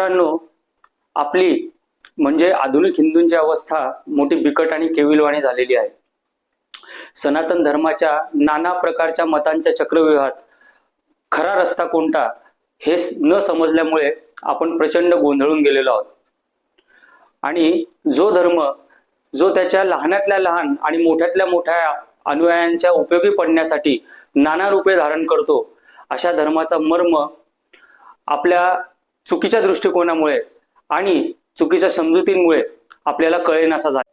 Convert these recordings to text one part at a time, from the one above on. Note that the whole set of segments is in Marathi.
मित्रांनो आपली म्हणजे आधुनिक हिंदूंची अवस्था मोठी बिकट आणि केविलवाणी झालेली आहे. सनातन धर्माच्या नाना प्रकारच्या मतांच्या चक्रव्यूहात खरा रस्ता कोणता हे न समजल्यामुळे आपण प्रचंड गोंधळून गेलेलो आहोत. आणि जो धर्म जो त्याच्या लहानातल्या लहान आणि मोठ्यातल्या मोठ्या अनुयायांच्या उपयोगी पडण्यासाठी नाना रूपे धारण करतो अशा धर्माचा मर्म आपल्या चुकीच्या दृष्टिकोनामुळे आणि चुकीच्या समजुतींमुळे आपल्याला कळेनासा झाला.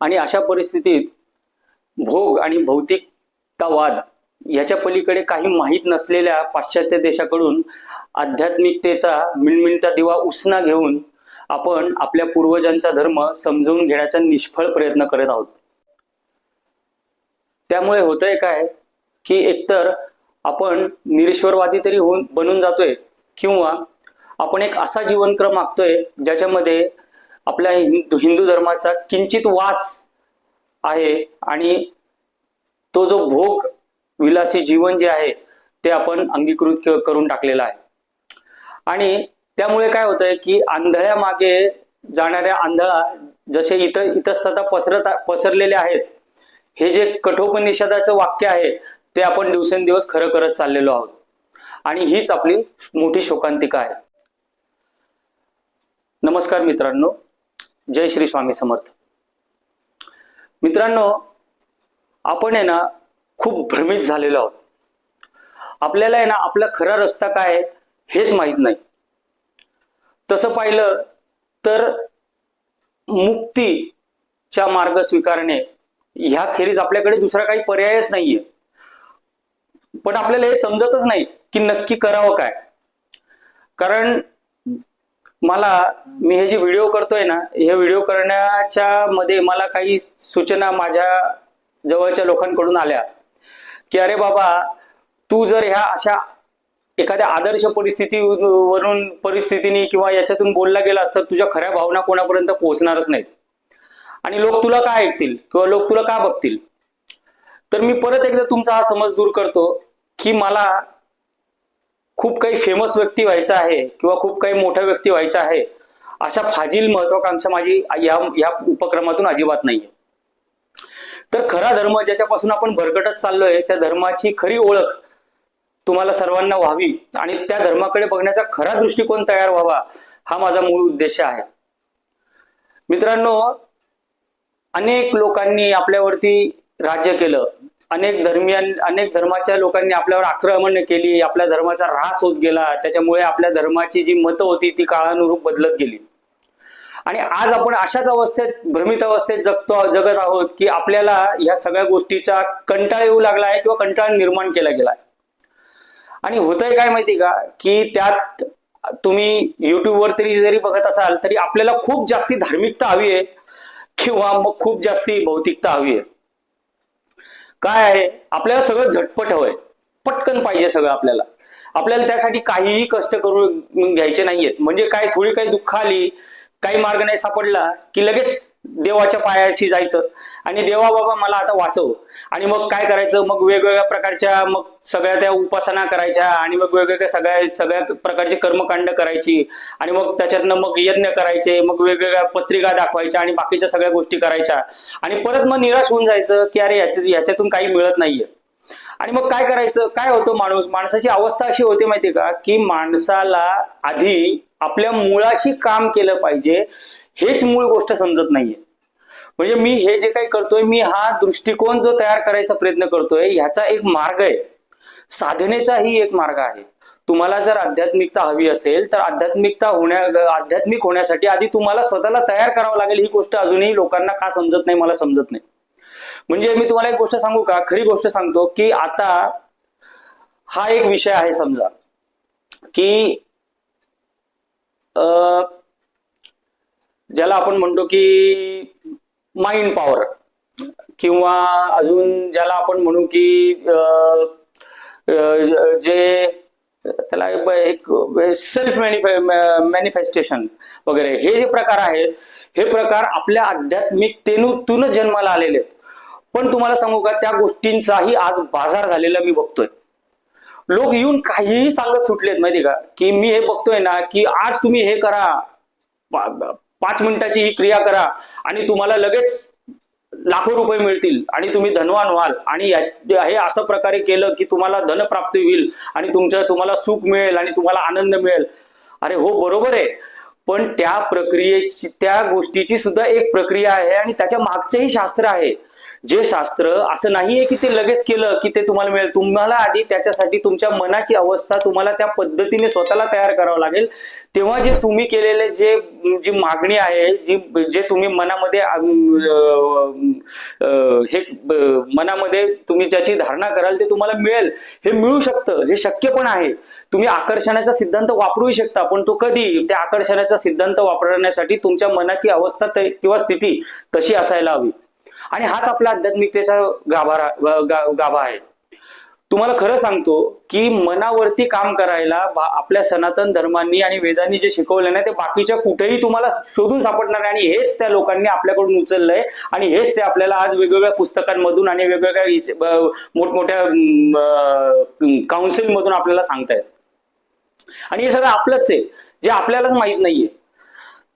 आणि अशा परिस्थितीत भोग आणि भौतिकतावाद याच्या पलीकडे काही माहीत नसलेल्या पाश्चात्य देशाकडून आध्यात्मिकतेचा मिणमिणता दिवा उसना घेऊन आपण आपल्या पूर्वजांचा धर्म समजून घेण्याचा निष्फळ प्रयत्न करत आहोत. त्यामुळे होतंय काय की एकतर आपण निरीश्वरवादी तरी होऊन बनून जातोय किंवा आपण एक असा जीवनक्रम मागतोय ज्याच्यामध्ये आपल्या हिंदू हिंदू धर्माचा किंचित वास आहे आणि तो जो भोग विलासी जीवन जे आहे ते आपण अंगीकृत करून टाकलेलं आहे. आणि त्यामुळे काय होतंय की आंधळ्या मागे जाणाऱ्या आंधळा जसे इतर इतस्तता पसरत पसरलेले आहेत हे जे कठोपनिषदाचं वाक्य आहे ते आपण दिवसेंदिवस खरं करत चाललेलो आहोत. आणि हीच आपली मोठी शोकांतिका आहे. नमस्कार मित्रांनो. जय श्री स्वामी समर्थ. मित्रांनो आपण आहे ना खूप भ्रमित झालेलो आहोत. आपल्याला आहे ना आपला खरा रस्ता काय हेच माहीत नाही. तसं पाहिलं तर मुक्तीचा मार्ग स्वीकारणे ह्याखेरीज आपल्याकडे दुसरा काही पर्यायच नाहीये. पण आपल्याला हे समजतच नाही. की नक्की करावं काय? कारण मला मी हे जे व्हिडिओ करतोय ना हे व्हिडिओ करण्याच्या मध्ये मला काही सूचना माझ्या जवळच्या लोकांकडून आल्या. की अरे बाबा तू जर ह्या अशा एखाद्या आदर्श परिस्थिती वरून परिस्थितीने किंवा याच्यातून बोलला गेला तर तुझ्या खऱ्या भावना कोणापर्यंत पोहोचणारच नाहीत. आणि लोक तुला काय ऐकतील? किंवा लोक तुला का बघतील? तर मी परत एकदा तुमचा हा समज दूर करतो की मला खूप काही फेमस व्यक्ती व्हायचा आहे किंवा खूप काही मोठा व्यक्ती व्हायचा आहे अशा फाजील महत्वाकांक्षा माझी या या उपक्रमातून अजिबात नाहीये. तर खरा धर्म ज्याच्यापासून आपण भरकटत चाललोय त्या धर्माची खरी ओळख तुम्हाला सर्वांना व्हावी आणि त्या धर्माकडे बघण्याचा खरा दृष्टिकोन तयार व्हावा हा माझा मूळ उद्देश आहे. मित्रांनो अनेक लोकांनी आपल्यावरती राज्य केलं. अनेक धर्मियां अनेक धर्माच्या लोकांनी आपल्यावर आक्रमण केली आपल्या धर्माचा ऱ्हास होत गेला. त्याच्यामुळे आपल्या धर्माची जी मतं होती ती काळानुरूप बदलत गेली. आणि आज आपण अशाच अवस्थेत भ्रमित अवस्थेत जगतो जगत आहोत की आपल्याला या सगळ्या गोष्टीचा कंटाळ येऊ लागला आहे किंवा कंटाळ निर्माण केला गेला आहे. आणि होतंय काय माहिती का? की त्यात तुम्ही युट्यूबवर तरी जरी बघत असाल तरी आपल्याला खूप जास्ती धार्मिकता हवी आहे किंवा मग खूप जास्ती भौतिकता हवी आहे. काय आहे? आपल्याला सगळं झटपट हवंय. पटकन पाहिजे सगळं आपल्याला. आपल्याला त्यासाठी काहीही कष्ट करून घ्यायचे नाहीयेत. म्हणजे काय थोडी काही दुःख आली काही मार्ग नाही सापडला की लगेच देवाच्या पायाशी जायचं. आणि देवा बाबा मला आता वाचव. आणि मग काय करायचं? मग वेगवेगळ्या प्रकारच्या मग सगळ्या त्या उपासना करायच्या आणि मग वेगवेगळ्या सगळ्या सगळ्या प्रकारचे कर्मकांड करायची. आणि मग त्याच्यातनं मग यज्ञ करायचे मग वेगवेगळ्या पत्रिका दाखवायच्या आणि बाकीच्या सगळ्या गोष्टी करायच्या. आणि परत मग निराश होऊन जायचं की अरे याच्या याच्यातून काही मिळत नाहीये. आणि मग काय करायचं? काय होतं माणूस? माणसाची अवस्था अशी होते माहितीये का? की माणसाला आधी आपल्या मुळाशी काम केलं पाहिजे हेच मूळ गोष्ट समजत नाहीये. म्हणजे मी हे जे काही करतोय मी हा दृष्टिकोन जो तयार करायचा प्रयत्न करतोय ह्याचा एक मार्ग आहे. साधनेचाही एक मार्ग आहे. तुम्हाला जर आध्यात्मिकता हवी असेल तर आध्यात्मिकता होण्या आध्यात्मिक होण्यासाठी आधी तुम्हाला स्वतःला तयार करावं लागेल ही गोष्ट अजूनही लोकांना का समजत नाही मला समजत नाही. म्हणजे मी तुम्हाला एक गोष्ट सांगू का? खरी गोष्ट सांगतो की आता हा एक विषय आहे समजा की ज्याला आपण म्हणतो की माइंड पॉवर किंवा अजून ज्याला आपण म्हणू की जे त्याला एक सेल्फ मॅनिफेस्टेशन वगैरे हे जे प्रकार आहेत हे प्रकार आपल्या आध्यात्मिकतेतूनच जन्माला आलेले आहेत. पण तुम्हाला सांगू का त्या गोष्टींचाही आज बाजार झालेला मी बघतोय. लोक येऊन काहीही सांगत सुटलेत माहिती का? की मी हे बघतोय ना की आज तुम्ही हे करा पाच मिनिटाची ही क्रिया करा आणि तुम्हाला लगेच लाखो रुपये मिळतील आणि तुम्ही धनवान व्हाल. आणि या- हे असं प्रकारे केलं की तुम्हाला धनप्राप्ती होईल आणि तुमच्या तुम्हाला सुख मिळेल आणि तुम्हाला आनंद मिळेल. अरे हो बरोबर आहे. पण त्या प्रक्रियेची त्या गोष्टीची सुद्धा एक प्रक्रिया आहे आणि त्याच्या मागचेही शास्त्र आहे. जे शास्त्र असं नाहीये की ते लगेच केलं की ते तुम्हाला मिळेल. तुम्हाला आधी त्याच्यासाठी तुमच्या मनाची अवस्था तुम्हाला त्या पद्धतीने स्वतःला तयार करावं लागेल. तेव्हा जे तुम्ही केलेले जे जी मागणी आहे जी जे तुम्ही मनामध्ये हे मनामध्ये तुम्ही ज्याची धारणा कराल ते तुम्हाला मिळेल. हे मिळू शकतं हे शक्य पण आहे. तुम्ही आकर्षणाचा सिद्धांत वापरूही शकता पण तो कधी त्या आकर्षणाचा सिद्धांत वापरण्यासाठी तुमच्या मनाची अवस्था किंवा स्थिती तशी असायला हवी. आणि हाच आपला आध्यात्मिकतेचा गाभारा गाभा आहे. तुम्हाला खरं सांगतो की मनावरती काम करायला आपल्या सनातन धर्मांनी आणि वेदांनी जे शिकवलं ना ते बाकीच्या कुठेही तुम्हाला शोधून सापडणार आहे आणि हेच त्या लोकांनी आपल्याकडून उचललंय आणि हेच ते आपल्याला आज वेगवेगळ्या पुस्तकांमधून आणि वेगवेगळ्या मोठमोठ्या काउन्सिल मधून आपल्याला सांगतायत. आणि हे सगळं आपलंच आहे जे आपल्यालाच माहीत नाहीये.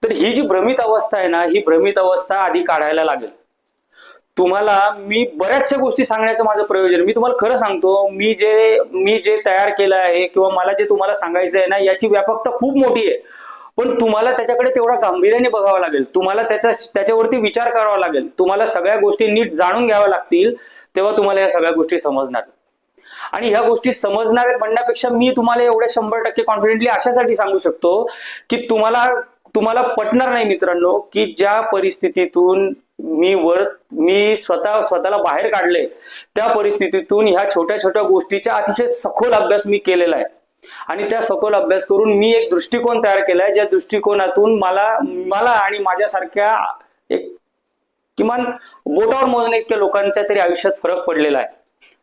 तर ही जी भ्रमित अवस्था आहे ना ही भ्रमित अवस्था आधी काढायला लागेल. तुम्हाला मी बऱ्याचशा गोष्टी सांगण्याचं माझं प्रयोजन मी तुम्हाला खरं सांगतो मी जे मी जे तयार केलं आहे किंवा मला जे तुम्हाला सांगायचं आहे ना याची व्यापकता खूप मोठी आहे. पण तुम्हाला त्याच्याकडे तेवढा गांभीर्याने बघावं लागेल. तुम्हाला त्याचा त्याच्यावरती विचार करावा लागेल. तुम्हाला सगळ्या गोष्टी नीट जाणून घ्याव्या लागतील तेव्हा तुम्हाला या सगळ्या गोष्टी समजणार. आणि ह्या गोष्टी समजणार आहेत म्हणण्यापेक्षा मी तुम्हाला एवढ्या शंभर टक्के कॉन्फिडेंटली अशासाठी सांगू शकतो की तुम्हाला तुम्हाला पटणार नाही मित्रांनो की ज्या परिस्थितीतून मी वर मी स्वतः स्वतःला बाहेर काढले त्या परिस्थितीतून ह्या छोट्या छोट्या गोष्टीचा अतिशय सखोल अभ्यास मी केलेला आहे. आणि त्या सखोल अभ्यास करून मी एक दृष्टिकोन तयार केलाय ज्या दृष्टिकोनातून मला मला आणि माझ्यासारख्या एक किमान बोटावर मोजणे इतक्या लोकांच्या तरी आयुष्यात फरक पडलेला आहे.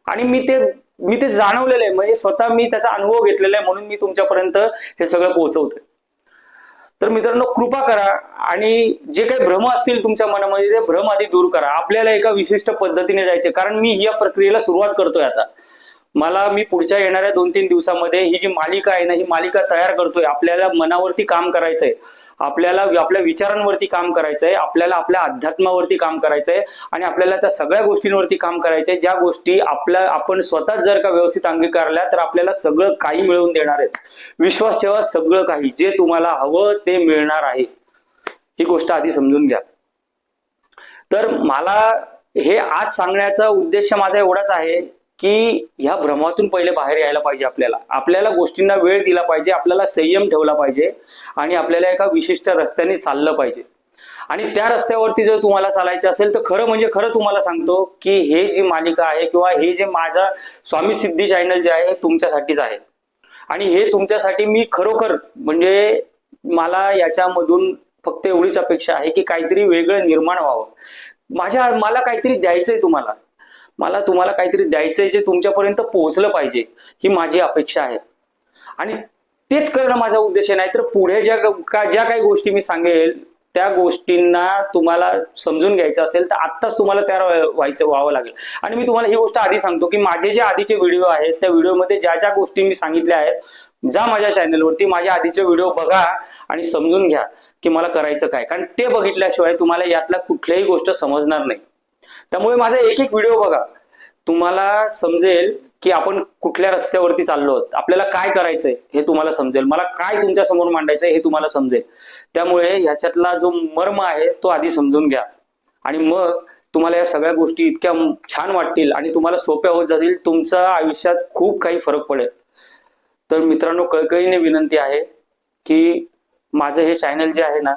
आणि मी ते मी ते जाणवलेलं आहे. म्हणजे स्वतः मी त्याचा अनुभव घेतलेला आहे म्हणून मी तुमच्यापर्यंत हे सगळं पोहोचवतोय. तर मित्रांनो कृपा करा आणि जे काही भ्रम असतील तुमच्या मनामध्ये ते भ्रम आधी दूर करा. आपल्याला एका विशिष्ट पद्धतीने जायचे कारण मी या प्रक्रियेला सुरुवात करतोय आता. मला मी पुढच्या येणाऱ्या दोन तीन दिवसामध्ये ही जी मालिका आहे ना ही मालिका तयार करतोय. आपल्याला मनावरती काम करायचंय. आपल्याला आपल्या विचारांवरती काम करायचंय आपल्याला आपल्या अध्यात्मावरती काम करायचंय आणि आपल्याला त्या सगळ्या गोष्टींवरती काम करायचंय. ज्या गोष्टी आपल्या आपण स्वतःच जर का व्यवस्थित अंगीकारल्या तर आपल्याला सगळं काही मिळवून देणार आहेत. विश्वास ठेवा सगळं काही जे तुम्हाला हवं ते मिळणार आहे. ही गोष्ट आधी समजून घ्या. तर मला हे आज सांगण्याचा उद्देश माझा एवढाच आहे. की ह्या भ्रमातून पहिले बाहेर यायला पाहिजे आपल्याला. आपल्याला गोष्टींना वेळ दिला पाहिजे आपल्याला संयम ठेवला पाहिजे आणि आपल्याला एका विशिष्ट रस्त्याने चाललं पाहिजे. आणि त्या रस्त्यावरती जर तुम्हाला चालायचं असेल तर खरं म्हणजे खरं तुम्हाला सांगतो की हे जी मालिका आहे किंवा हे जे माझा स्वामी सिद्धी चॅनल जे आहे हे तुमच्यासाठीच आहे. आणि हे तुमच्यासाठी मी खरोखर म्हणजे मला याच्यामधून फक्त एवढीच अपेक्षा आहे की काहीतरी वेगळं निर्माण व्हावं. माझ्या मला काहीतरी द्यायचंय तुम्हाला. मला तुम्हाला काहीतरी द्यायचंय जे तुमच्यापर्यंत पोहोचलं पाहिजे ही माझी अपेक्षा आहे. आणि तेच करणं माझा उद्देश आहे नाहीतर पुढे ज्या का ज्या काही गोष्टी मी सांगेल त्या गोष्टींना तुम्हाला समजून घ्यायचं असेल तर आत्ताच तुम्हाला तयार व्हायचं व्हावं लागेल. आणि मी तुम्हाला ही गोष्ट आधी सांगतो की माझे जे आधीचे व्हिडिओ आहेत त्या व्हिडिओमध्ये ज्या ज्या गोष्टी मी सांगितल्या आहेत जा माझ्या चॅनलवरती माझ्या आधीचे व्हिडिओ बघा आणि समजून घ्या की मला करायचं काय. कारण ते बघितल्याशिवाय तुम्हाला यातला कुठल्याही गोष्ट समजणार नाही. त्यामुळे माझा एक एक व्हिडिओ बघा. तुम्हाला समजेल की आपण कुठल्या रस्त्यावरती चाललो आहोत. आपल्याला काय करायचंय हे तुम्हाला समजेल. मला काय तुमच्यासमोर मांडायचंय हे तुम्हाला समजेल. त्यामुळे ह्याच्यातला जो मर्म आहे तो आधी समजून घ्या. आणि मग तुम्हाला या सगळ्या गोष्टी इतक्या छान वाटतील आणि तुम्हाला सोप्या होत जातील तुमच्या आयुष्यात खूप काही फरक पडेल. तर मित्रांनो कळकळीने विनंती आहे की माझं हे चॅनल जे आहे ना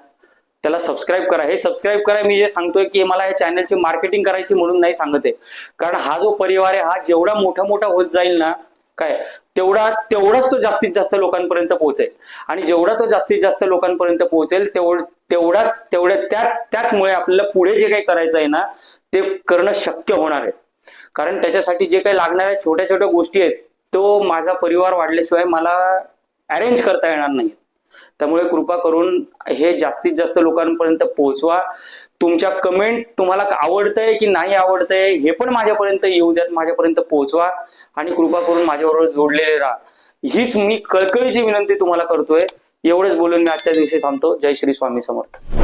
त्याला सबस्क्राईब करा. हे सबस्क्राईब करा मी जे सांगतोय की मला या चॅनलची मार्केटिंग करायची म्हणून नाही सांगत आहे. कारण हा जो परिवार आहे हा जेवढा मोठा मोठा होत जाईल ना काय तेवढा तेवढाच तो जास्तीत जास्त लोकांपर्यंत पोहोचेल. आणि जेवढा तो जास्तीत जास्त लोकांपर्यंत पोहोचेल तेवढ तेवढाच तेवढ्या त्याच त्याचमुळे आपल्याला पुढे जे काही करायचं आहे ना ते करणं शक्य होणार आहे. कारण त्याच्यासाठी जे काही लागणाऱ्या छोट्या छोट्या गोष्टी आहेत तो माझा परिवार वाढल्याशिवाय मला अरेंज करता येणार नाही त्यामुळे कृपा करून हे जास्तीत जास्त लोकांपर्यंत पोहोचवा. तुमच्या कमेंट तुम्हाला आवडतंय की नाही आवडतंय हे पण माझ्यापर्यंत येऊ द्यात माझ्यापर्यंत पोहोचवा आणि कृपा करून माझ्याबरोबर जोडलेले राहा. हीच मी कळकळीची विनंती तुम्हाला करतोय. एवढंच बोलून मी आजच्या दिवशी थांबतो. जय श्री स्वामी समर्थ.